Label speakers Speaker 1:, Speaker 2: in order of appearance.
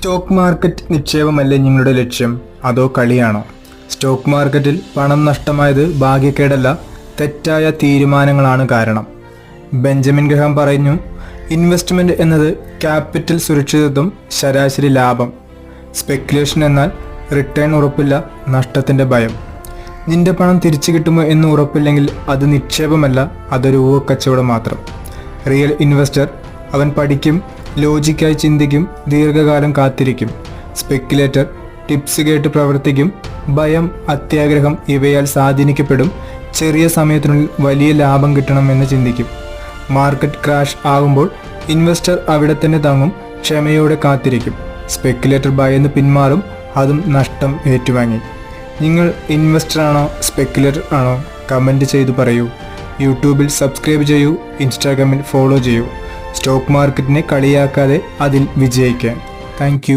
Speaker 1: Stock market നിക്ഷേപമല്ലേ നിങ്ങളുടെ ലക്ഷ്യം? അതോ കളിയാണോ? സ്റ്റോക്ക് മാർക്കറ്റിൽ പണം നഷ്ടമായത് ഭാഗ്യക്കേടല്ല തെറ്റായ തീരുമാനങ്ങളാണ് കാരണം. ബെഞ്ചമിൻ ഗ്രഹാം പറഞ്ഞു ഇൻവെസ്റ്റ്മെന്റ് എന്നത് ക്യാപിറ്റൽ സുരക്ഷിതത്വം ശരാശരി ലാഭം. സ്പെക്കുലേഷൻ എന്നാൽ റിട്ടേൺ ഉറപ്പില്ല നഷ്ടത്തിന്റെ ഭയം. നിന്റെ പണം തിരിച്ചു കിട്ടുമോ എന്ന് ഉറപ്പില്ലെങ്കിൽ അത് നിക്ഷേപമല്ല അതൊരു ഊഹക്കച്ചവടം മാത്രം. റിയൽ ഇൻവെസ്റ്റർ അവൻ പഠിക്കും ലോജിക്കായി ചിന്തിക്കും ദീർഘകാലം കാത്തിരിക്കും. സ്പെക്കുലേറ്റർ ടിപ്സ് കേട്ട് പ്രവർത്തിക്കും. ഭയം അത്യാഗ്രഹം ഇവയാൽ സ്വാധീനിക്കപ്പെടും. ചെറിയ സമയത്തിനുള്ളിൽ വലിയ ലാഭം കിട്ടണമെന്ന് ചിന്തിക്കും. മാർക്കറ്റ് ക്രാഷ് ആകുമ്പോൾ ഇൻവെസ്റ്റർ അവിടെ തന്നെ തങ്ങും ക്ഷമയോടെ കാത്തിരിക്കും. സ്പെക്കുലേറ്റർ ഭയന്ന് പിന്മാറും അതും നഷ്ടം ഏറ്റുവാങ്ങി. നിങ്ങൾ ഇൻവെസ്റ്റർ ആണോ സ്പെക്കുലേറ്റർ ആണോ? കമന്റ് ചെയ്തു പറയൂ. യൂട്യൂബിൽ സബ്സ്ക്രൈബ് ചെയ്യൂ ഇൻസ്റ്റാഗ്രാമിൽ ഫോളോ ചെയ്യൂ. സ്റ്റോക്ക് മാർക്കറ്റിനെ കളിയാക്കാതെ അതിൽ വിജയിക്കാൻ താങ്ക്